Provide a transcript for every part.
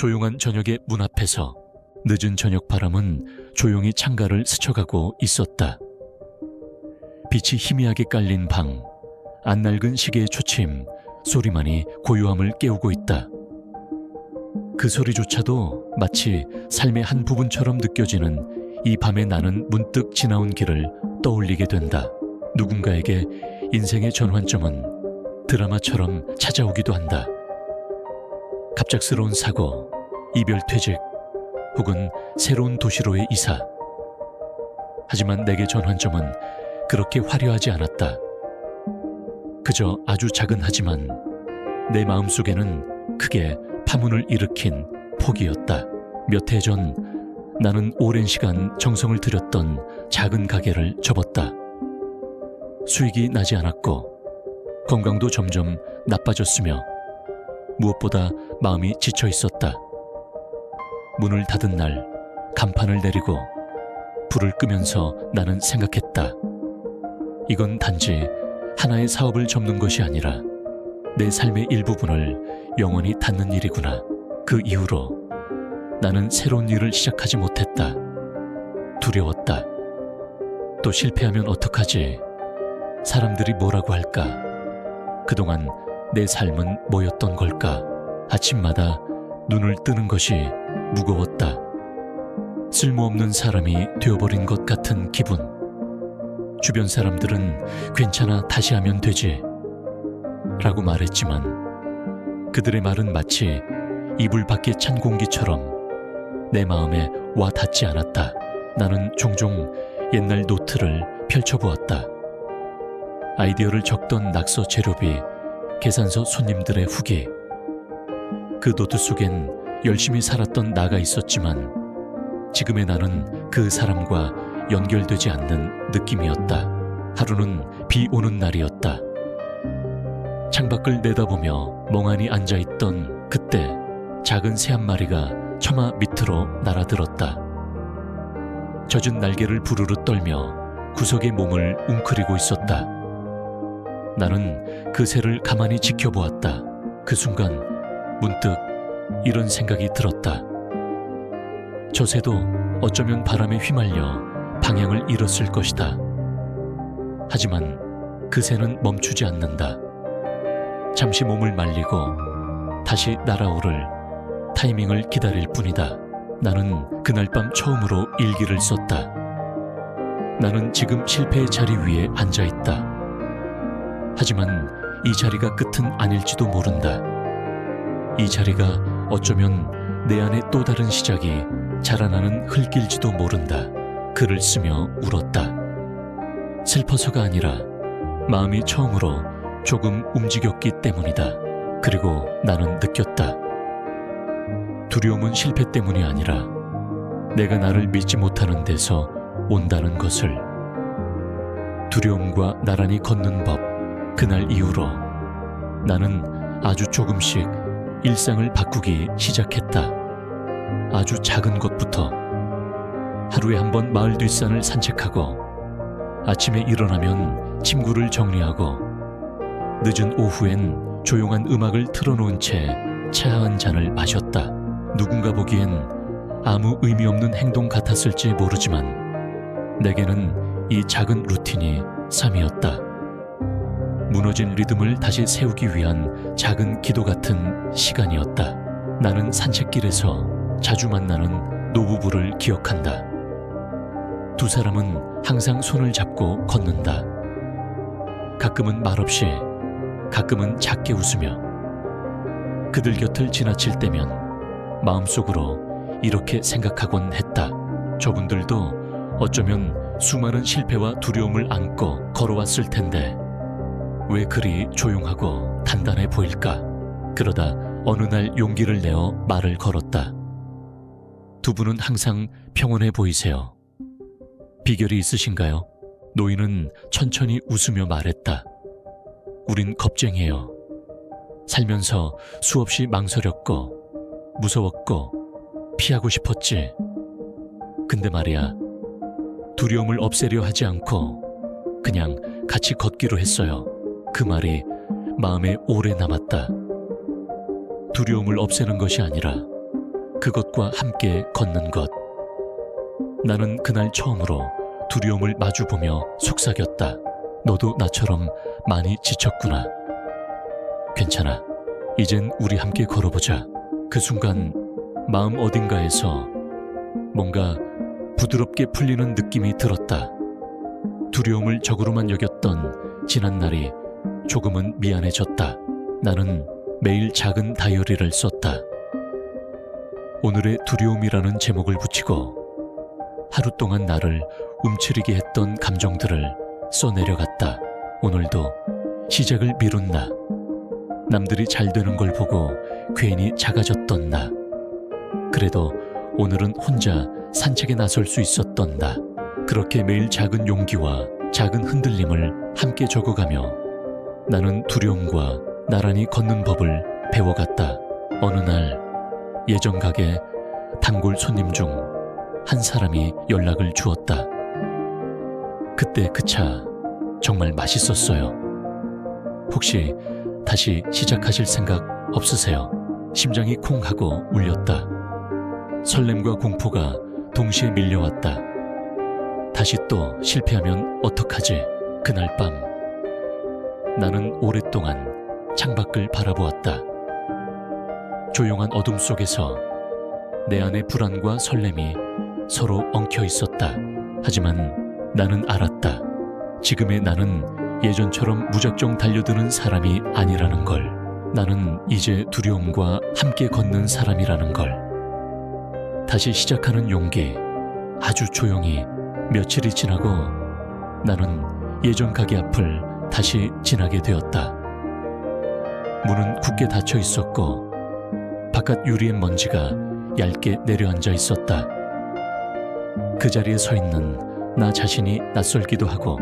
조용한 저녁의 문 앞에서 늦은 저녁 바람은 조용히 창가를 스쳐가고 있었다. 빛이 희미하게 깔린 방, 안 낡은 시계의 초침, 소리만이 고요함을 깨우고 있다. 그 소리조차도 마치 삶의 한 부분처럼 느껴지는 이 밤에 나는 문득 지나온 길을 떠올리게 된다. 누군가에게 인생의 전환점은 드라마처럼 찾아오기도 한다. 갑작스러운 사고, 이별 퇴직, 혹은 새로운 도시로의 이사. 하지만 내게 전환점은 그렇게 화려하지 않았다. 그저 아주 작은 하지만 내 마음속에는 크게 파문을 일으킨 폭이었다. 몇 해 전 나는 오랜 시간 정성을 들였던 작은 가게를 접었다. 수익이 나지 않았고 건강도 점점 나빠졌으며 무엇보다 마음이 지쳐 있었다. 문을 닫은 날 간판을 내리고 불을 끄면서 나는 생각했다. 이건 단지 하나의 사업을 접는 것이 아니라 내 삶의 일부분을 영원히 닫는 일이구나. 그 이후로 나는 새로운 일을 시작하지 못했다. 두려웠다. 또 실패하면 어떡하지? 사람들이 뭐라고 할까? 그동안 내 삶은 뭐였던 걸까? 아침마다 눈을 뜨는 것이 무거웠다. 쓸모없는 사람이 되어버린 것 같은 기분. 주변 사람들은 괜찮아 다시 하면 되지. 라고 말했지만 그들의 말은 마치 이불 밖의 찬 공기처럼 내 마음에 와 닿지 않았다. 나는 종종 옛날 노트를 펼쳐보았다. 아이디어를 적던 낙서 재료비, 계산서 손님들의 후기. 그 노트 속엔 열심히 살았던 나가 있었지만 지금의 나는 그 사람과 연결되지 않는 느낌이었다. 하루는 비 오는 날이었다. 창밖을 내다보며 멍하니 앉아있던 그때 작은 새 한 마리가 처마 밑으로 날아들었다. 젖은 날개를 부르르 떨며 구석의 몸을 웅크리고 있었다. 나는 그 새를 가만히 지켜보았다. 그 순간 문득 이런 생각이 들었다. 저 새도 어쩌면 바람에 휘말려 방향을 잃었을 것이다. 하지만 그 새는 멈추지 않는다. 잠시 몸을 말리고 다시 날아오를 타이밍을 기다릴 뿐이다. 나는 그날 밤 처음으로 일기를 썼다. 나는 지금 실패의 자리 위에 앉아 있다. 하지만 이 자리가 끝은 아닐지도 모른다. 이 자리가 어쩌면 내 안에 또 다른 시작이 자라나는 흘길지도 모른다. 글을 쓰며 울었다. 슬퍼서가 아니라 마음이 처음으로 조금 움직였기 때문이다. 그리고 나는 느꼈다. 두려움은 실패 때문이 아니라 내가 나를 믿지 못하는 데서 온다는 것을. 두려움과 나란히 걷는 법. 그날 이후로 나는 아주 조금씩 일상을 바꾸기 시작했다. 아주 작은 것부터 하루에 한 번 마을 뒷산을 산책하고 아침에 일어나면 침구를 정리하고 늦은 오후엔 조용한 음악을 틀어놓은 채 차 한 잔을 마셨다. 누군가 보기엔 아무 의미 없는 행동 같았을지 모르지만 내게는 이 작은 루틴이 삶이었다. 무너진 리듬을 다시 세우기 위한 작은 기도 같은 시간이었다. 나는 산책길에서 자주 만나는 노부부를 기억한다. 두 사람은 항상 손을 잡고 걷는다. 가끔은 말없이, 가끔은 작게 웃으며, 그들 곁을 지나칠 때면 마음속으로 이렇게 생각하곤 했다. 저분들도 어쩌면 수많은 실패와 두려움을 안고 걸어왔을 텐데, 왜 그리 조용하고 단단해 보일까? 그러다 어느 날 용기를 내어 말을 걸었다. 두 분은 항상 평온해 보이세요. 비결이 있으신가요? 노인은 천천히 웃으며 말했다. 우린 겁쟁이에요. 살면서 수없이 망설였고, 무서웠고, 피하고 싶었지. 근데 말이야, 두려움을 없애려 하지 않고, 그냥 같이 걷기로 했어요. 그 말이 마음에 오래 남았다. 두려움을 없애는 것이 아니라 그것과 함께 걷는 것. 나는 그날 처음으로 두려움을 마주보며 속삭였다. 너도 나처럼 많이 지쳤구나. 괜찮아. 이젠 우리 함께 걸어보자. 그 순간 마음 어딘가에서 뭔가 부드럽게 풀리는 느낌이 들었다. 두려움을 적으로만 여겼던 지난 날이 조금은 미안해졌다. 나는 매일 작은 다이어리를 썼다. 오늘의 두려움이라는 제목을 붙이고 하루 동안 나를 움츠리게 했던 감정들을 써내려갔다. 오늘도 시작을 미룬 나. 남들이 잘 되는 걸 보고 괜히 작아졌던 나. 그래도 오늘은 혼자 산책에 나설 수 있었던 나. 그렇게 매일 작은 용기와 작은 흔들림을 함께 적어가며 나는 두려움과 나란히 걷는 법을 배워갔다. 어느 날 예전 가게 단골 손님 중 한 사람이 연락을 주었다. 그때 그 차 정말 맛있었어요. 혹시 다시 시작하실 생각 없으세요? 심장이 콩 하고 울렸다. 설렘과 공포가 동시에 밀려왔다. 다시 또 실패하면 어떡하지? 그날 밤 나는 오랫동안 창밖을 바라보았다. 조용한 어둠 속에서 내 안의 불안과 설렘이 서로 엉켜 있었다. 하지만 나는 알았다. 지금의 나는 예전처럼 무작정 달려드는 사람이 아니라는 걸. 나는 이제 두려움과 함께 걷는 사람이라는 걸. 다시 시작하는 용기. 아주 조용히 며칠이 지나고 나는 예전 가게 앞을 다시 지나게 되었다. 문은 굳게 닫혀 있었고 바깥 유리의 먼지가 얇게 내려앉아 있었다. 그 자리에 서 있는 나 자신이 낯설기도 하고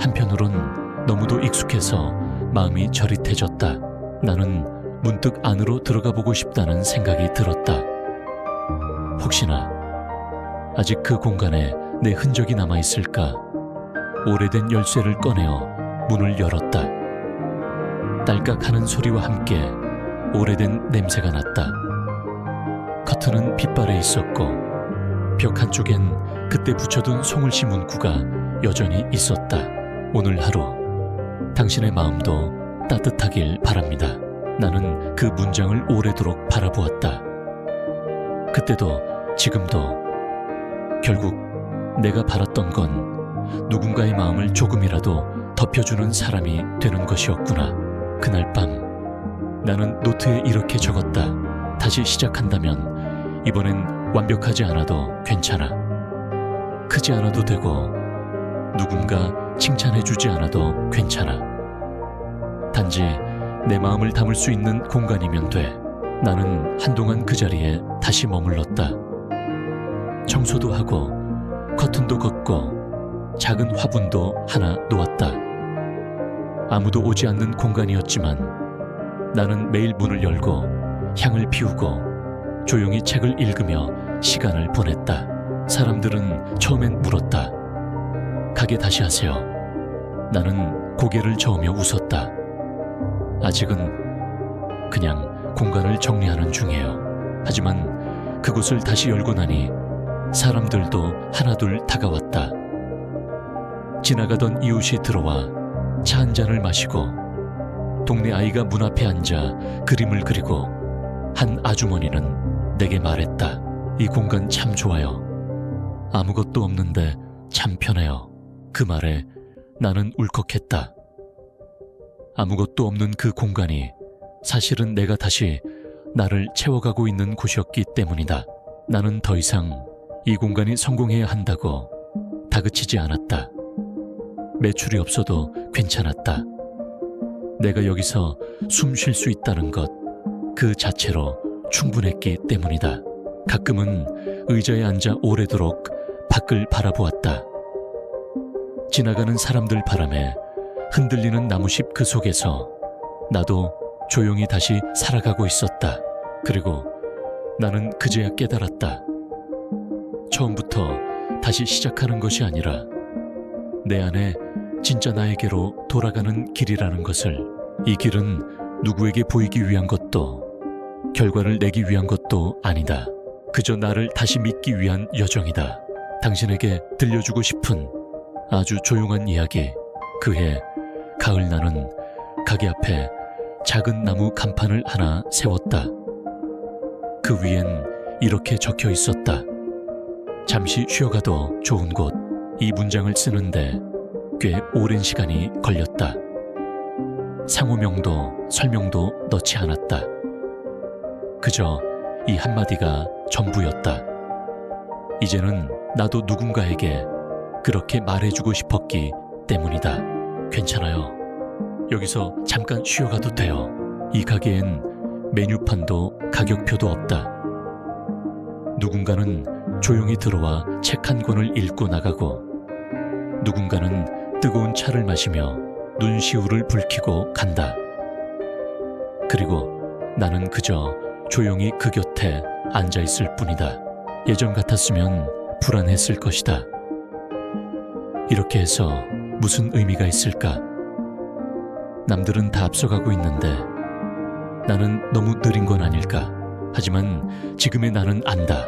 한편으론 너무도 익숙해서 마음이 저릿해졌다. 나는 문득 안으로 들어가 보고 싶다는 생각이 들었다. 혹시나 아직 그 공간에 내 흔적이 남아 있을까? 오래된 열쇠를 꺼내어 문을 열었다. 딸깍하는 소리와 함께 오래된 냄새가 났다. 커튼은 빛발에 있었고 벽 한쪽엔 그때 붙여둔 송을시 문구가 여전히 있었다. 오늘 하루 당신의 마음도 따뜻하길 바랍니다. 나는 그 문장을 오래도록 바라보았다. 그때도 지금도 결국 내가 바랐던 건 누군가의 마음을 조금이라도 덮여주는 사람이 되는 것이었구나. 그날 밤 나는 노트에 이렇게 적었다. 다시 시작한다면 이번엔 완벽하지 않아도 괜찮아. 크지 않아도 되고 누군가 칭찬해주지 않아도 괜찮아. 단지 내 마음을 담을 수 있는 공간이면 돼. 나는 한동안 그 자리에 다시 머물렀다. 청소도 하고 커튼도 걷고 작은 화분도 하나 놓았다. 아무도 오지 않는 공간이었지만 나는 매일 문을 열고 향을 피우고 조용히 책을 읽으며 시간을 보냈다. 사람들은 처음엔 물었다. 가게 다시 하세요. 나는 고개를 저으며 웃었다. 아직은 그냥 공간을 정리하는 중이에요. 하지만 그곳을 다시 열고 나니 사람들도 하나둘 다가왔다. 지나가던 이웃이 들어와 차 한 잔을 마시고 동네 아이가 문 앞에 앉아 그림을 그리고 한 아주머니는 내게 말했다. 이 공간 참 좋아요. 아무것도 없는데 참 편해요. 그 말에 나는 울컥했다. 아무것도 없는 그 공간이 사실은 내가 다시 나를 채워가고 있는 곳이었기 때문이다. 나는 더 이상 이 공간이 성공해야 한다고 다그치지 않았다. 매출이 없어도 괜찮았다. 내가 여기서 숨 쉴 수 있다는 것, 그 자체로 충분했기 때문이다. 가끔은 의자에 앉아 오래도록 밖을 바라보았다. 지나가는 사람들 바람에 흔들리는 나무숲 그 속에서 나도 조용히 다시 살아가고 있었다. 그리고 나는 그제야 깨달았다. 처음부터 다시 시작하는 것이 아니라 내 안에 진짜 나에게로 돌아가는 길이라는 것을 이 길은 누구에게 보이기 위한 것도 결과를 내기 위한 것도 아니다. 그저 나를 다시 믿기 위한 여정이다. 당신에게 들려주고 싶은 아주 조용한 이야기. 그해 가을 나는 가게 앞에 작은 나무 간판을 하나 세웠다. 그 위엔 이렇게 적혀 있었다. 잠시 쉬어가도 좋은 곳. 이 문장을 쓰는데 꽤 오랜 시간이 걸렸다. 상호명도 설명도 넣지 않았다. 그저 이 한마디가 전부였다. 이제는 나도 누군가에게 그렇게 말해주고 싶었기 때문이다. 괜찮아요. 여기서 잠깐 쉬어가도 돼요. 이 가게엔 메뉴판도 가격표도 없다. 누군가는 조용히 들어와 책 한 권을 읽고 나가고 누군가는 뜨거운 차를 마시며 눈시울을 붉히고 간다. 그리고 나는 그저 조용히 그 곁에 앉아 있을 뿐이다. 예전 같았으면 불안했을 것이다. 이렇게 해서 무슨 의미가 있을까? 남들은 다 앞서가고 있는데 나는 너무 느린 건 아닐까? 하지만 지금의 나는 안다.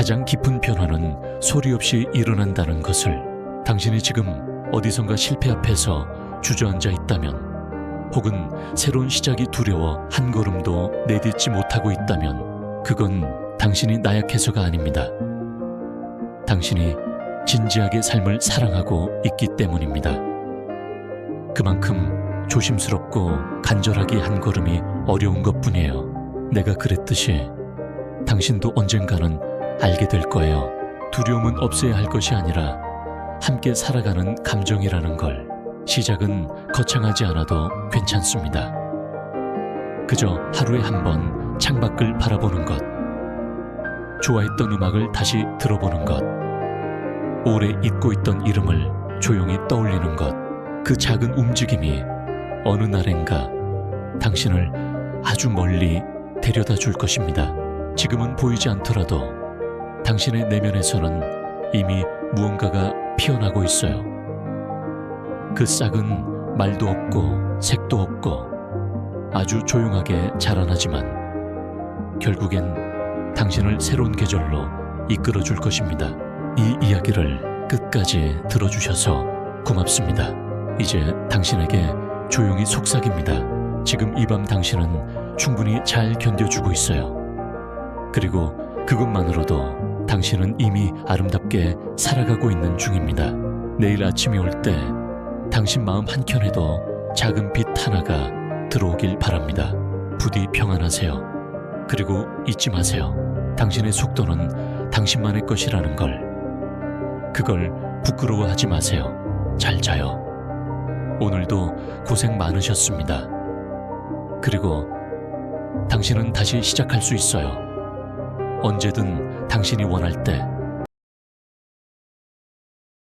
가장 깊은 변화는 소리 없이 일어난다는 것을 당신이 지금 어디선가 실패 앞에서 주저앉아 있다면 혹은 새로운 시작이 두려워 한 걸음도 내딛지 못하고 있다면 그건 당신이 나약해서가 아닙니다. 당신이 진지하게 삶을 사랑하고 있기 때문입니다. 그만큼 조심스럽고 간절하게 한 걸음이 어려운 것 뿐이에요. 내가 그랬듯이 당신도 언젠가는 알게 될 거예요. 두려움은 없애야 할 것이 아니라 함께 살아가는 감정이라는 걸 시작은 거창하지 않아도 괜찮습니다. 그저 하루에 한 번 창밖을 바라보는 것, 좋아했던 음악을 다시 들어보는 것, 오래 잊고 있던 이름을 조용히 떠올리는 것, 그 작은 움직임이 어느 날엔가 당신을 아주 멀리 데려다 줄 것입니다. 지금은 보이지 않더라도 당신의 내면에서는 이미 무언가가 피어나고 있어요. 그 싹은 말도 없고 색도 없고 아주 조용하게 자라나지만 결국엔 당신을 새로운 계절로 이끌어 줄 것입니다. 이 이야기를 끝까지 들어주셔서 고맙습니다. 이제 당신에게 조용히 속삭입니다. 지금 이 밤 당신은 충분히 잘 견뎌주고 있어요. 그리고 그것만으로도 당신은 이미 아름답게 살아가고 있는 중입니다. 내일 아침이 올 때 당신 마음 한켠에도 작은 빛 하나가 들어오길 바랍니다. 부디 평안하세요. 그리고 잊지 마세요. 당신의 속도는 당신만의 것이라는 걸. 그걸 부끄러워하지 마세요. 잘 자요. 오늘도 고생 많으셨습니다. 그리고 당신은 다시 시작할 수 있어요. 언제든 당신이 원할 때